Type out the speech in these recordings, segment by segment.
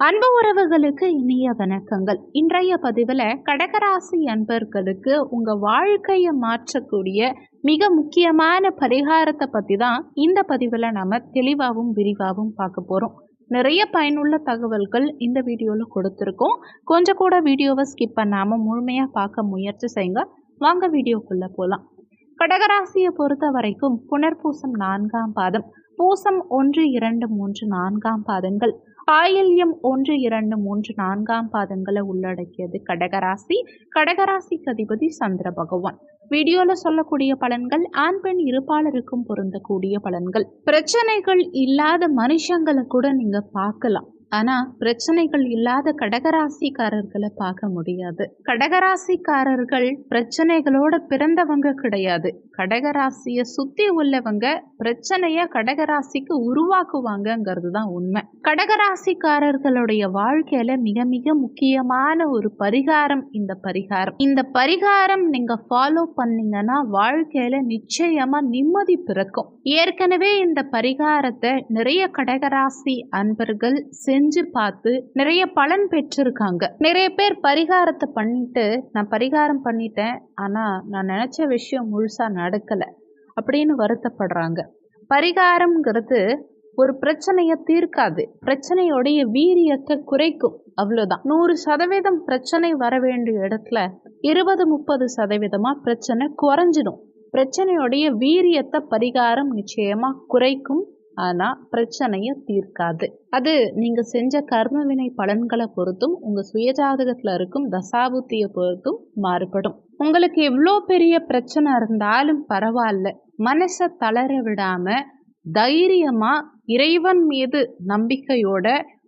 அன்பு உறவுகளுக்கு இனிய வணக்கங்கள். இன்றைய பதிவில் கடகராசி அன்பர்களுக்கு உங்கள் வாழ்க்கையை மாற்றக்கூடிய மிக முக்கியமான பரிகாரத்தை பற்றி தான் இந்த பதிவில் நாம் தெளிவாகவும் விரிவாகவும் பார்க்க போகிறோம் நிறைய பயனுள்ள தகவல்கள் இந்த வீடியோவில் கொடுத்துருக்கோம். கொஞ்சம் கூட வீடியோவை ஸ்கிப் பண்ணாமல் முழுமையாக பார்க்க முயற்சி செய்யுங்க. வாங்க வீடியோக்குள்ளே போகலாம் கடகராசியை பொறுத்த வரைக்கும் புனர்பூசம் நான்காம் பாதம் பூசம் ஒன்று இரண்டு மூன்று நான்காம் பாதங்கள். ஆயில்யம் ஒன்று இரண்டு மூன்று நான்காம் பாதங்களை உள்ளடக்கியது கடகராசி. கடகராசிக்கு அதிபதி சந்திர பகவான். வீடியோல சொல்லக்கூடிய பலன்கள் ஆண் பெண் இருப்பாளருக்கும் பொருந்தக்கூடிய பலன்கள். பிரச்சனைகள் இல்லாத மனுஷங்களை கூட நீங்க பார்க்கலாம். ஆனா பிரச்சனைகள் இல்லாத கடகராசிக்காரர்களை பார்க்க முடியாது. கடகராசிக்காரர்கள் பிரச்சனைகளோட பிறந்தவங்க கிடையாது. கடகராசியை சுத்தி உள்ளவங்க பிரச்சனைய கடகராசிக்கு உருவாக்குவாங்கங்கிறது தான் உண்மை. கடகராசிக்காரர்களுடைய வாழ்க்கையில மிக மிக முக்கியமான ஒரு பரிகாரம் இந்த பரிகாரம். இந்த பரிகாரம் நீங்க ஃபாலோ பண்ணீங்கன்னா வாழ்க்கையில நிச்சயமா நிம்மதி பிறக்கும். ஏற்கனவே இந்த பரிகாரத்தை நிறைய கடகராசி அன்பர்கள் செஞ்சு பார்த்து நிறைய பலன் பெற்றிருக்காங்க. நிறைய பேர் பரிகாரத்தை பண்ணிட்டு நான் பரிகாரம் பண்ணிட்டேன் ஆனா நான் நினைச்ச விஷயம் முழுசா நடக்கல அப்படின்னு வருத்தப்படுறாங்க. பரிகாரம்ங்கிறது ஒரு பிரச்சனையை தீர்க்காது. பிரச்சனையோடைய வீரியத்தை குறைக்கும். அவ்வளோதான் நூறு சதவீதம் பிரச்சனை வர வேண்டிய இடத்துல இருபது முப்பது சதவீதமாக பிரச்சனை குறைஞ்சிடும். பிரச்சனையுடைய வீரியத்தை பரிகாரம் நிச்சயமாக குறைக்கும். ஆனா பிரச்சனையை தீர்க்காது. அது நீங்க செஞ்ச கர்மவினை பலன்களை பொறுத்தும் உங்க சுயஜாதகத்துல இருக்கும் தசாபுத்தியை பொறுத்தும் மாறுபடும். உங்களுக்கு எவ்வளோ பெரிய பிரச்சனை இருந்தாலும் பரவாயில்ல. மனசை தளர விடாம தைரியமா இறைவன் மீது நம்பிக்கையோட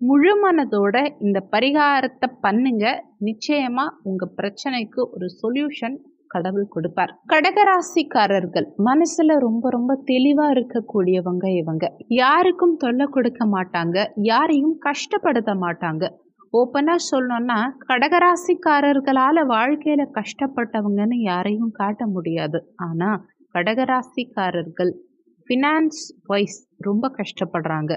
முழு மனதோட இந்த பரிகாரத்தை பண்ணுங்க. நிச்சயமா உங்க பிரச்சனைக்கு ஒரு சொல்யூஷன் கடவுள் கொடுப்பார். கடகராசிக்காரர்கள் மனசுல ரொம்ப ரொம்ப தெளிவா இருக்கக்கூடியவங்க இவங்க. யாருக்கும் தொல்லை கொடுக்க மாட்டாங்க. யாரையும் கஷ்டப்படுத்த மாட்டாங்க. ஓப்பனா சொல்லணும்னா கடகராசிக்காரர்களால வாழ்க்கையில கஷ்டப்பட்டவங்கன்னு யாரையும் காட்ட முடியாது. ஆனா கடகராசிக்காரர்கள் ஃபினான்ஸ் வைஸ் ரொம்ப கஷ்டப்படுறாங்க.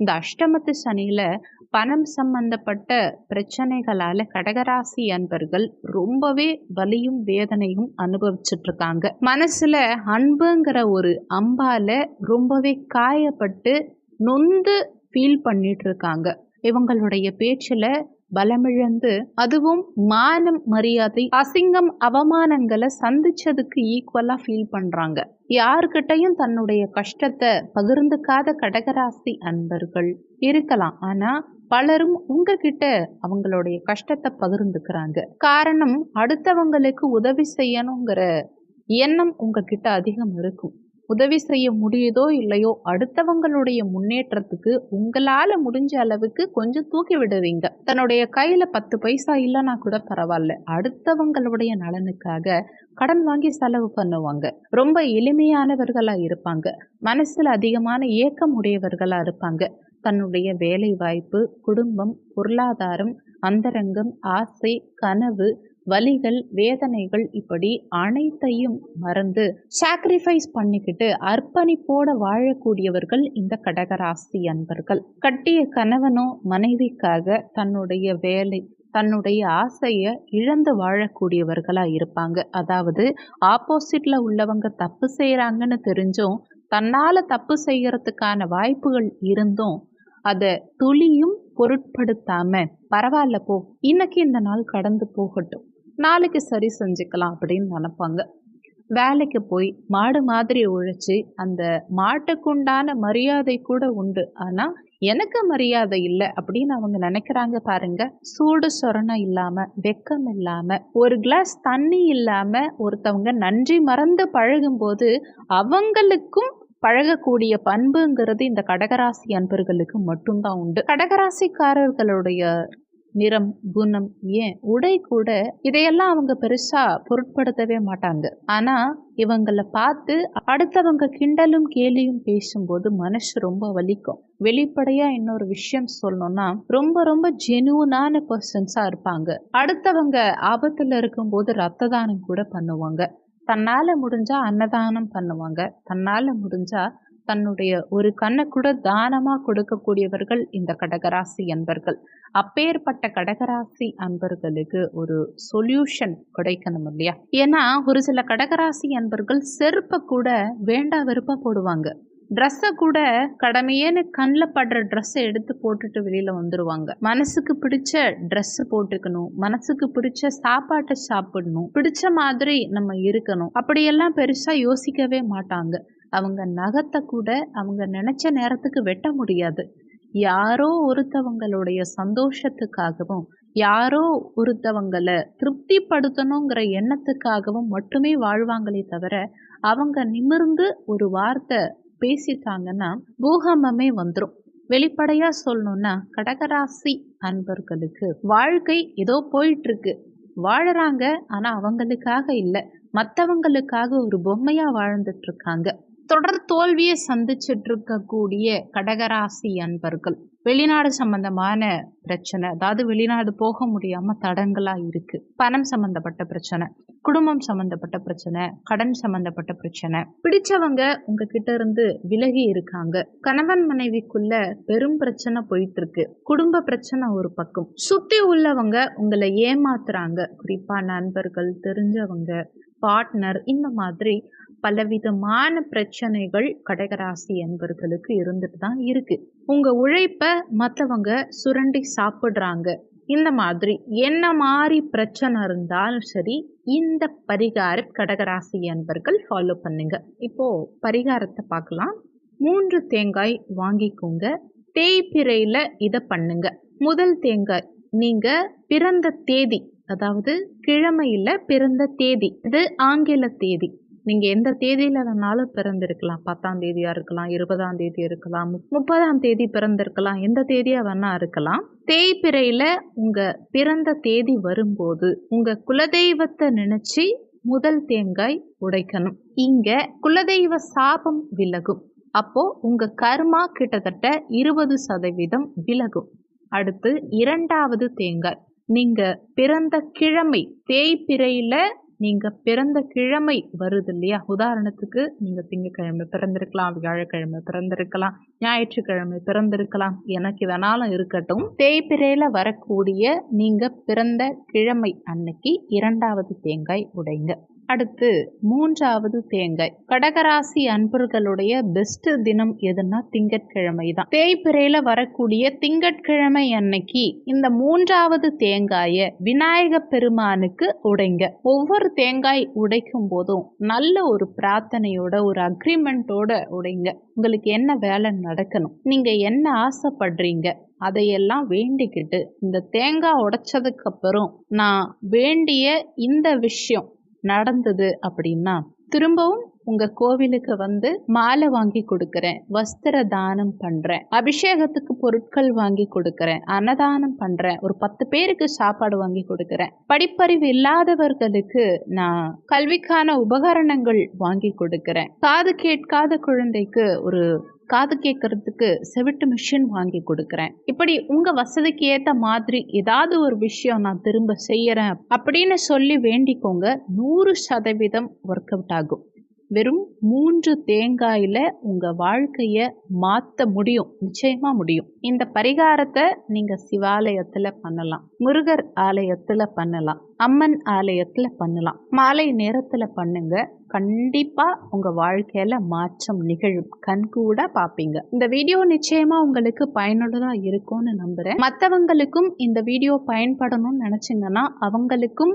இந்த அஷ்டமத்து சனியில் பணம் சம்பந்தப்பட்ட பிரச்சனைகளால் கடகராசி அன்பர்கள் ரொம்பவே வலியும் வேதனையும் அனுபவிச்சிட்ருக்காங்க. மனசில் அன்புங்கிற ஒரு அம்பால் ரொம்பவே காயப்பட்டு நொந்து ஃபீல் பண்ணிட்டு இருக்காங்க இவங்களுடைய பேச்சில் பலமிழந்து அதுவும் மானம் மரியாதை அசிங்கம் அவமானங்களை சந்திச்சதுக்கு ஈக்குவலா ஃபீல் பண்றாங்க. யாருக்கிட்டையும் தன்னுடைய கஷ்டத்தை பகிர்ந்துக்காத கடகராசி அன்பர்கள் இருக்கலாம். ஆனா பலரும் உங்ககிட்ட அவங்களுடைய கஷ்டத்தை பகிர்ந்துக்கிறாங்க. காரணம் அடுத்தவங்களுக்கு உதவி செய்யணுங்கிற எண்ணம் உங்ககிட்ட அதிகம் இருக்கும். உதவி செய்ய முடியுதோ இல்லையோ அடுத்தவங்களுடைய முன்னேற்றத்துக்கு உங்களால முடிஞ்ச அளவுக்கு கொஞ்சம் தூக்கி விடுவீங்க தன்னுடைய கையில பத்து பைசா இல்லைன்னா கூட பரவாயில்ல. அடுத்தவங்களுடைய நலனுக்காக கடன் வாங்கி செலவு பண்ணுவாங்க. ரொம்ப எளிமையானவர்களா இருப்பாங்க. மனசில் அதிகமான ஏக்கம் உடையவர்களா இருப்பாங்க. தன்னுடைய வேலை வாய்ப்பு குடும்பம் பொருளாதாரம் அந்தரங்கம் ஆசை கனவு வலிகள் வேதனைகள் இப்படி அனைத்தையும் மறந்து சாக்ரிஃபைஸ் பண்ணிக்கிட்டு அர்ப்பணிப்போட வாழக்கூடியவர்கள் இந்த கடகராசி அன்பர்கள். கட்டிய கணவனோ மனைவிக்காக தன்னுடைய வேலை தன்னுடைய ஆசையை இழந்து வாழக்கூடியவர்களாக இருப்பாங்க. அதாவது ஆப்போசிட்டில் உள்ளவங்க தப்பு செய்கிறாங்கன்னு தெரிஞ்சும் தன்னால் தப்பு செய்யறதுக்கான வாய்ப்புகள் இருந்தும் அதை துளியும் பொருட்படுத்தாம பரவாயில்ல போ இன்னைக்கு இந்த நாள் கடந்து போகட்டும். நாளைக்கு சரி செஞ்சுக்கலாம் அப்படின்னு நினப்பாங்க. வேலைக்கு போய் மாடு மாதிரி உழைச்சி அந்த மாட்டுக்குண்டான மரியாதை கூட உண்டு. ஆனால் எனக்கு மரியாதை இல்லை அப்படின்னு அவங்க நினைக்கிறாங்க பாருங்க. சூடு சொரணம் இல்லாமல் வெக்கம் இல்லாமல் ஒரு கிளாஸ் தண்ணி இல்லாமல் ஒருத்தவங்க நன்றி மறந்து பழகும்போது அவங்களுக்கும் பழகக்கூடிய பண்புங்கிறது இந்த கடகராசி அன்பர்களுக்கு மட்டும்தான் உண்டு. கடகராசிக்காரர்களுடைய நிறம் குணம் ஏன்? உடை கூட இதையெல்லாம் அவங்க பெருசா பொருட்படுத்தவே மாட்டாங்க. ஆனா இவங்களை பார்த்து அடுத்தவங்க கிண்டலும் கேலியும் பேசும்போது மனசு ரொம்ப வலிக்கும். வெளிப்படையா இன்னொரு விஷயம் சொல்லணும்னா ரொம்ப ரொம்ப ஜெனுவனான பர்சன்ஸா இருப்பாங்க. அடுத்தவங்க ஆபத்துல இருக்கும்போது ரத்த தானம் கூட பண்ணுவாங்க. தன்னால முடிஞ்சா அன்னதானம் பண்ணுவாங்க. தன்னால முடிஞ்சா தன்னுடைய ஒரு கண்ணை கூட தானமாக கொடுக்கக்கூடியவர்கள் இந்த கடகராசி அன்பர்கள். அப்பேற்பட்ட கடகராசி அன்பர்களுக்கு ஒரு சொல்யூஷன் கிடைக்கணும் இல்லையா? ஏன்னா ஒரு சில கடகராசி அன்பர்கள் செருப்பை கூட வேண்டா வெறுப்பாக போடுவாங்க. ட்ரெஸ்ஸை கூட கடமையேன்னு கண்ணில் படுற ட்ரெஸ்ஸை எடுத்து போட்டுட்டு வெளியில் வந்துடுவாங்க மனசுக்கு பிடிச்ச ட்ரெஸ்ஸு போட்டுக்கணும். மனசுக்கு பிடிச்ச சாப்பாட்டை சாப்பிடணும். பிடிச்ச மாதிரி நம்ம இருக்கணும். அப்படியெல்லாம் பெருசாக யோசிக்கவே மாட்டாங்க. அவங்க நகத்தை கூட அவங்க நினச்ச நேரத்துக்கு வெட்ட முடியாது. யாரோ ஒருத்தவங்களுடைய சந்தோஷத்துக்காகவும் யாரோ ஒருத்தவங்களை திருப்திப்படுத்தணுங்கிற எண்ணத்துக்காகவும் மட்டுமே வாழ்வாங்களே தவிர அவங்க நிமிர்ந்து ஒரு வார்த்தை பேசிட்டாங்கன்னா பூகம்பமே வந்துடும் வெளிப்படையா சொல்லணும்னா கடகராசி அன்பர்களுக்கு வாழ்க்கை ஏதோ போயிட்டு இருக்கு வாழறாங்க ஆனா அவங்களுக்காக இல்லை. மற்றவங்களுக்காக ஒரு பொம்மையா வாழ்ந்துட்டு இருக்காங்க தொடர் தோல்வியை சந்திச்சுட்டு இருக்கக்கூடிய கடகராசி அன்பர்கள். வெளிநாடு சம்பந்தமான பிரச்சனை. அதாவது வெளிநாடு போக முடியாம தடங்களா இருக்கு. பணம் சம்பந்தப்பட்ட பிரச்சனை குடும்பம் சம்பந்தப்பட்ட பிரச்சனை கடன் சம்பந்தப்பட்ட பிரச்சனை. பிடிச்சவங்க உங்ககிட்ட இருந்து விலகி இருக்காங்க. கணவன் மனைவிக்குள்ள பெரும் பிரச்சனை போயிட்டு இருக்கு குடும்ப பிரச்சனை ஒரு பக்கம். சுத்தி உள்ளவங்க உங்களை ஏமாத்துறாங்க. குறிப்பா நண்பர்கள் தெரிஞ்சவங்க பார்ட்னர் இந்த மாதிரி பலவிதமான பிரச்சனைகள் கடகராசி என்பர்களுக்கு இருந்துட்டு தான் இருக்கு. உங்க உழைப்ப மற்றவங்க சுரண்டி சாப்பிடுறாங்க. இந்த மாதிரி என்ன மாதிரி பிரச்சனை இருந்தாலும் சரி இந்த பரிகாரம் கடகராசி அன்பர்கள் ஃபாலோ பண்ணுங்க. இப்போ பரிகாரத்தை பார்க்கலாம். மூன்று தேங்காய் வாங்கிக்கோங்க. தேய்பிரையில் இதை பண்ணுங்க. முதல் தேங்காய் நீங்க பிறந்த தேதி அதாவது கிழமையில் பிறந்த தேதி இது ஆங்கில தேதி. நீங்கள் எந்த தேதியில் வேணாலும் பிறந்திருக்கலாம். பத்தாம் தேதியாக இருக்கலாம் இருபதாம் தேதி இருக்கலாம் முப்பதாம் தேதி பிறந்திருக்கலாம் எந்த தேதியாக வேணா இருக்கலாம். தேய்பிறையில் உங்கள் பிறந்த தேதி வரும்போது உங்கள் குலதெய்வத்தை நினச்சி முதல் தேங்காய் உடைக்கணும். இங்கே குலதெய்வ சாபம் விலகும். அப்போ உங்க கர்மா கிட்டத்தட்ட இருபது சதவீதம் விலகும். அடுத்து இரண்டாவது தேங்காய். நீங்க பிறந்த கிழமை தேய்பிறையில நீங்க பிறந்த கிழமை வருது இல்லையா உதாரணத்துக்கு நீங்க திங்கக்கிழமை பிறந்திருக்கலாம் வியாழக்கிழமை பிறந்திருக்கலாம் ஞாயிற்றுக்கிழமை பிறந்திருக்கலாம் எனக்கு வேணாலும் இருக்கட்டும். தேய்பிரையில வரக்கூடிய நீங்க பிறந்த கிழமை அன்னைக்கு இரண்டாவது தேங்காய் உடைங்க. அடுத்து மூன்றாவது தேங்காய். கடகராசி அன்பர்களுடைய பெஸ்ட் தினம் எதுனா திங்கட்கிழமை தான் தேய்பிரையில வரக்கூடிய திங்கட்கிழமை அன்னைக்கு இந்த மூன்றாவது தேங்காய விநாயக பெருமானுக்கு உடைங்க. ஒவ்வொரு தேங்காய் உடைக்கும் போதும் நல்ல ஒரு பிரார்த்தனையோட ஒரு அக்ரிமெண்ட்டோட உடைங்க. உங்களுக்கு என்ன வேலை நடக்கணும்? நீங்க என்ன ஆசைப்படுறீங்க? அதையெல்லாம் வேண்டிக்கிட்டு இந்த தேங்காய் உடைச்சதுக்கு அப்புறம் நான் வேண்டிய இந்த விஷயம் நடந்தது அப்படின்னா திரும்பவும் உங்க கோவிலுக்கு வந்து மாலை வாங்கி கொடுக்கறேன் வஸ்திர தானம் பண்றேன் அபிஷேகத்துக்கு பொருட்கள் வாங்கி கொடுக்கறேன் அன்னதானம் பண்றேன் ஒரு பத்து பேருக்கு சாப்பாடு வாங்கி கொடுக்கறேன். படிப்பறிவு இல்லாதவர்களுக்கு நான் கல்விக்கான உபகரணங்கள் வாங்கி கொடுக்கறேன். காது கேட்காத குழந்தைக்கு ஒரு காது கேட்கறதுக்கு செவிட்டு மிஷின் வாங்கி கொடுக்குறேன். இப்படி உங்க வசதிக்கு ஏத்த மாதிரி ஏதாவது ஒரு விஷயம் நான் திரும்ப செய்யறேன் அப்படின்னு சொல்லி வேண்டிக்கோங்க. நூறு சதவீதம் ஒர்க் அவுட் ஆகும். வெறும் மூன்று தேங்காயில உங்க வாழ்க்கைய மாத்த முடியும் நிச்சயமா முடியும். இந்த பரிகாரத்தை நீங்க சிவாலயத்துல பண்ணலாம் முருகர் ஆலயத்துல பண்ணலாம் அம்மன் ஆலயத்துல பண்ணலாம். மாலை நேரத்துல பண்ணுங்க கண்டிப்பா உங்க வாழ்க்கையில மாற்றம் நிகழும். கண்கூட பாப்பீங்க. இந்த வீடியோ நிச்சயமா உங்களுக்கு பயனுள்ளதா இருக்கும்னு நம்புறேன். மற்றவங்களுக்கும் இந்த வீடியோ பயன்படணும்னு நினைச்சீங்கன்னா அவங்களுக்கும்